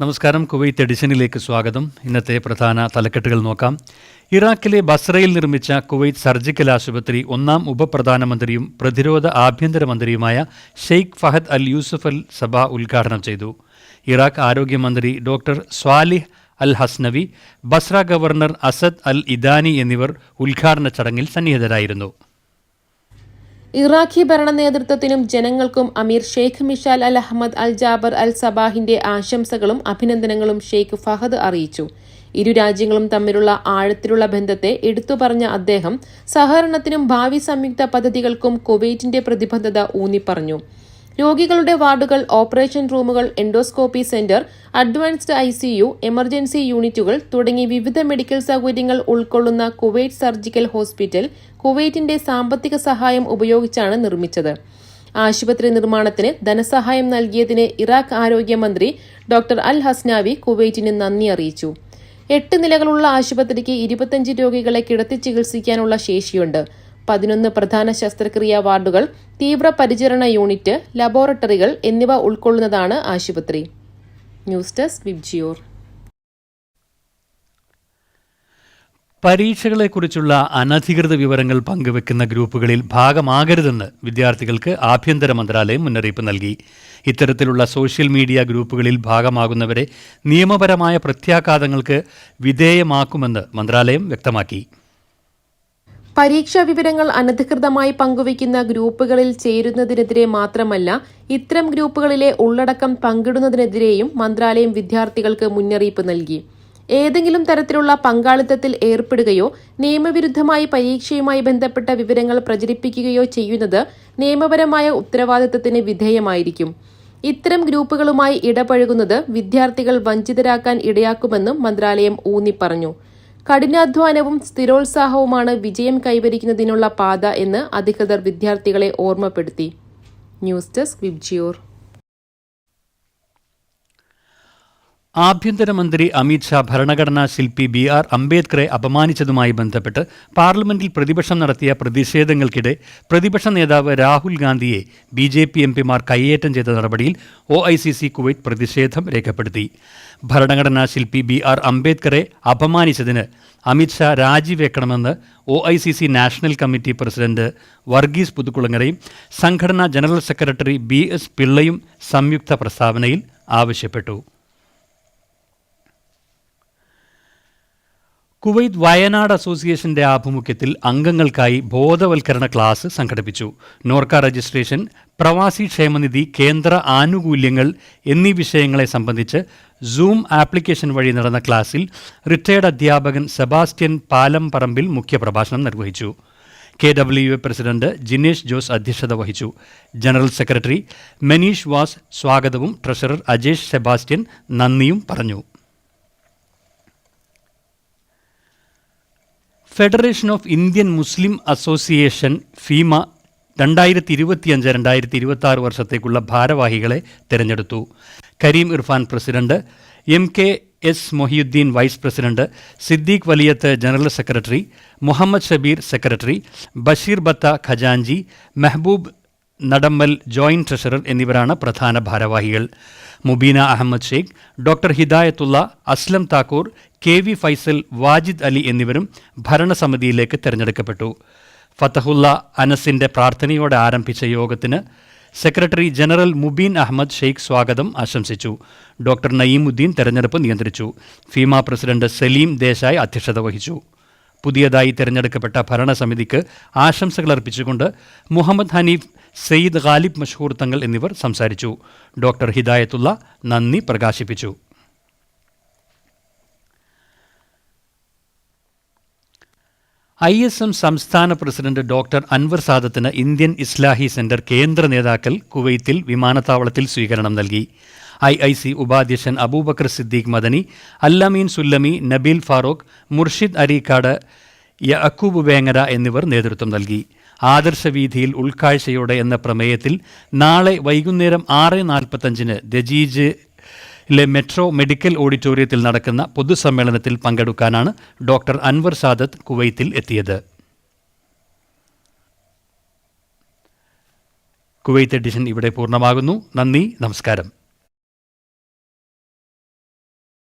നമസ്കാരം. കുവൈത്ത് എഡിഷനിലേക്ക് സ്വാഗതം. ഇന്നത്തെ പ്രധാന തലക്കെട്ടുകൾ നോക്കാം. ഇറാഖിലെ ബസ്രയിൽ നിർമ്മിച്ച കുവൈത്ത് സർജിക്കൽ ആശുപത്രി ഒന്നാം ഉപപ്രധാനമന്ത്രിയും പ്രതിരോധ ആഭ്യന്തരമന്ത്രിയുമായ ഷെയ്ഖ് ഫഹദ് അൽ യൂസുഫ് അൽ സബ ഉദ്ഘാടനം ചെയ്തു. ഇറാഖ് ആരോഗ്യമന്ത്രി doctor Salih al Hasnawi Basra governor Asad al Idani എന്നിവർ ഉദ്ഘാടന ചടങ്ങിൽ സന്നിഹിതരായിരുന്നു. ഇറാഖി ഭരണ നേതൃത്വത്തിനും ജനങ്ങൾക്കും Amir Sheikh Mishal al Ahmad al Jaber al സബാഹിന്റെ ആശംസകളും അഭിനന്ദനങ്ങളും ഷെയ്ഖ് ഫഹദ് അറിയിച്ചു. ഇരു രാജ്യങ്ങളും തമ്മിലുള്ള ആഴത്തിലുള്ള ബന്ധത്തെ എടുത്തു പറഞ്ഞ അദ്ദേഹം സഹകരണത്തിനും ഭാവി സംയുക്ത പദ്ധതികൾക്കും കുവൈറ്റിന്റെ പ്രതിബദ്ധത ഊന്നിപ്പറഞ്ഞു. രോഗികളുടെ വാർഡുകൾ ഓപ്പറേഷൻ റൂമുകൾ endoscopy centre advanced ICU emergency യൂണിറ്റുകൾ തുടങ്ങി വിവിധ മെഡിക്കൽ സൗകര്യങ്ങൾ ഉൾക്കൊള്ളുന്ന കുവൈറ്റ് സർജിക്കൽ ഹോസ്പിറ്റൽ കുവൈറ്റിന്റെ സാമ്പത്തിക സഹായം ഉപയോഗിച്ചാണ് നിർമ്മിച്ചത്. ആശുപത്രി നിർമ്മാണത്തിന് ധനസഹായം നൽകിയതിന് ഇറാഖ് ആരോഗ്യമന്ത്രി ഡോക്ടർ അൽ ഹസ്നാവി കുവൈറ്റിന് നന്ദി അറിയിച്ചു. എട്ട് നിലകളുള്ള ആശുപത്രിക്ക് ഇരുപത്തഞ്ച് രോഗികളെ കിടത്തി ചികിത്സിക്കാനുള്ള ശേഷിയുണ്ട്. പതിനൊന്ന് പ്രധാന ശസ്ത്രക്രിയാ വാർഡുകൾ തീവ്രപരിചരണ യൂണിറ്റ് ലബോറട്ടറികൾ എന്നിവ ഉൾക്കൊള്ളുന്നതാണ് ആശുപത്രി. ന്യൂസ് ഡെസ്ക് വിബ്ജിയോർ പരീക്ഷകളെക്കുറിച്ചുള്ള അനധികൃത വിവരങ്ങൾ പങ്കുവെക്കുന്ന ഗ്രൂപ്പുകളിൽ ഭാഗമാകരുതെന്ന് വിദ്യാർത്ഥികൾക്ക് ആഭ്യന്തര മന്ത്രാലയം മുന്നറിയിപ്പ് നൽകി. ഇത്തരത്തിലുള്ള സോഷ്യൽ മീഡിയ ഗ്രൂപ്പുകളിൽ ഭാഗമാകുന്നവരെ നിയമപരമായ പ്രത്യാഘാതങ്ങൾക്ക് വിധേയമാക്കുമെന്ന് മന്ത്രാലയം വ്യക്തമാക്കി. പരീക്ഷാ വിവരങ്ങൾ അനധികൃതമായി പങ്കുവയ്ക്കുന്ന ഗ്രൂപ്പുകളിൽ ചേരുന്നതിനെതിരെ മാത്രമല്ല ഇത്തരം ഗ്രൂപ്പുകളിലെ ഉള്ളടക്കം പങ്കിടുന്നതിനെതിരെയും മന്ത്രാലയം വിദ്യാർത്ഥികൾക്ക് മുന്നറിയിപ്പ് നൽകി. ഏതെങ്കിലും തരത്തിലുള്ള പങ്കാളിത്തത്തിൽ ഏർപ്പെടുകയോ നിയമവിരുദ്ധമായി പരീക്ഷയുമായി ബന്ധപ്പെട്ട വിവരങ്ങൾ പ്രചരിപ്പിക്കുകയോ ചെയ്യുന്നത് നിയമപരമായ ഉത്തരവാദിത്തത്തിന് വിധേയമായിരിക്കും. ഇത്തരം ഗ്രൂപ്പുകളുമായി ഇടപഴകുന്നത് വിദ്യാർത്ഥികൾ വഞ്ചിതരാക്കാൻ ഇടയാക്കുമെന്നും മന്ത്രാലയം ഊന്നിപ്പറഞ്ഞു. കഠിനാധ്വാനവും സ്ഥിരോത്സാഹവുമാണ് വിജയം കൈവരിക്കുന്നതിനുള്ള പാത എന്ന് അധികൃതർ വിദ്യാർത്ഥികളെ ഓർമ്മപ്പെടുത്തി. News desk Vibgyor. ആഭ്യന്തരമന്ത്രി അമിത്ഷാ ഭരണഘടനാ ശില്പി ബി ആർ അംബേദ്കറെ അപമാനിച്ചതുമായി ബന്ധപ്പെട്ട് പാർലമെന്റിൽ പ്രതിപക്ഷം നടത്തിയ പ്രതിഷേധങ്ങൾക്കിടെ പ്രതിപക്ഷ നേതാവ് രാഹുൽ ഗാന്ധിയെ ബി ജെ പി എം പിമാർ കയ്യേറ്റം ചെയ്ത നടപടിയിൽ O I C C Kuwait പ്രതിഷേധം രേഖപ്പെടുത്തി. ഭരണഘടനാ ശില്പി ബി ആർ അംബേദ്കറെ അപമാനിച്ചതിന് Amit Shah രാജിവെക്കണമെന്ന് O I C C national committee president Varghese പുതുക്കുളങ്ങരയും സംഘടനാ ജനറൽ സെക്രട്ടറി ബി എസ് പിള്ളയും സംയുക്ത പ്രസ്താവനയിൽ ആവശ്യപ്പെട്ടു. കുവൈത്ത് വയനാട് അസോസിയേഷന്റെ ആഭിമുഖ്യത്തിൽ അംഗങ്ങൾക്കായി ബോധവൽക്കരണ ക്ലാസ് സംഘടിപ്പിച്ചു. നോർക്ക രജിസ്ട്രേഷൻ പ്രവാസി ക്ഷേമനിധി കേന്ദ്ര ആനുകൂല്യങ്ങൾ എന്നീ വിഷയങ്ങളെ സംബന്ധിച്ച് സൂം ആപ്ലിക്കേഷൻ വഴി നടന്ന ക്ലാസ്സിൽ റിട്ടയർഡ് അധ്യാപകൻ സെബാസ്റ്റ്യൻ പാലം പറമ്പിൽ മുഖ്യപ്രഭാഷണം നിർവഹിച്ചു. K W A president Jinesh Jose അധ്യക്ഷത വഹിച്ചു. ജനറൽ സെക്രട്ടറി മനീഷ് വാസ് സ്വാഗതവും ട്രഷറർ അജേഷ് സെബാസ്റ്റ്യൻ നന്ദിയും പറഞ്ഞു. Federation of Indian Muslim association FIMA രണ്ടായിരത്തി ഇരുപത്തിയഞ്ച് രണ്ടായിരത്തി ഇരുപത്തി ആറ് വർഷത്തേക്കുള്ള ഭാരവാഹികളെ തിരഞ്ഞെടുത്തു. Kareem Irfan president M K S Mohiyuddin vice president Siddique Valiyath general secretary Muhammad Shabeer secretary Basheer Batha ഖജാൻജി Mehboob Nadammal joint treasurer എന്നിവരാണ് പ്രധാന ഭാരവാഹികൾ. Mubeena Ahmed Sheikh doctor Hidayathulla Aslam Thakur K V Faisal Wajid Ali എന്നിവരും ഭരണസമിതിയിലേക്ക് തെരഞ്ഞെടുക്കപ്പെട്ടു. ഫത്തഹുല്ല അനസിന്റെ പ്രാർത്ഥനയോടെ ആരംഭിച്ച യോഗത്തിന് സെക്രട്ടറി ജനറൽ മുബീൻ അഹമ്മദ് ഷെയ്ഖ് സ്വാഗതം ആശംസിച്ചു. ഡോക്ടർ നയീമുദ്ദീൻ തെരഞ്ഞെടുപ്പ് നിയന്ത്രിച്ചു. ഫീമ പ്രസിഡന്റ് സലീം ദേശായ് അധ്യക്ഷത വഹിച്ചു. പുതിയതായി തെരഞ്ഞെടുക്കപ്പെട്ട ഭരണസമിതിക്ക് ആശംസകൾ അർപ്പിച്ചുകൊണ്ട് മുഹമ്മദ് ഹനീഫ് സെയ്ദ് ഖാലിബ് മഷൂർ തങ്ങൾ എന്നിവർ സംസാരിച്ചു. ഡോക്ടർ ഹിദായത്തുള്ള നന്ദി പ്രകാശിപ്പിച്ചു. ഐ എസ് എം സംസ്ഥാന പ്രസിഡന്റ് ഡോക്ടർ അൻവർ സാദത്തിന് ഇന്ത്യൻ ഇസ്ലാഹി സെന്റർ കേന്ദ്ര നേതാക്കൾ കുവൈത്തിൽ വിമാനത്താവളത്തിൽ സ്വീകരണം നൽകി. ഐ ഐ സി ഉപാധ്യക്ഷൻ അബൂബക്കർ സിദ്ദീഖ് മദനി അല്ലമീൻ സുല്ലമി നബീൽ ഫാറൂഖ് മുർഷിദ് അരീക്കാട് യഅക്കൂബ് വേങ്ങര എന്നിവർ നേതൃത്വം നൽകി. ആദർശവീതിയിൽ ഉൾക്കാഴ്ചയോടെ എന്ന പ്രമേയത്തിൽ നാളെ വൈകുന്നേരം ആറ് നാൽപ്പത്തഞ്ചിന് ദജീജ് ലെ മെട്രോ മെഡിക്കൽ ഓഡിറ്റോറിയത്തിൽ നടക്കുന്ന പൊതുസമ്മേളനത്തിൽ പങ്കെടുക്കാനാണ് ഡോക്ടർ അൻവർ സാദത്ത് കുവൈത്തിൽ എത്തിയത്. കുവൈത്ത് എഡിഷൻ ഇവിടെ പൂർണമാകുന്നു. നന്ദി നമസ്കാരം.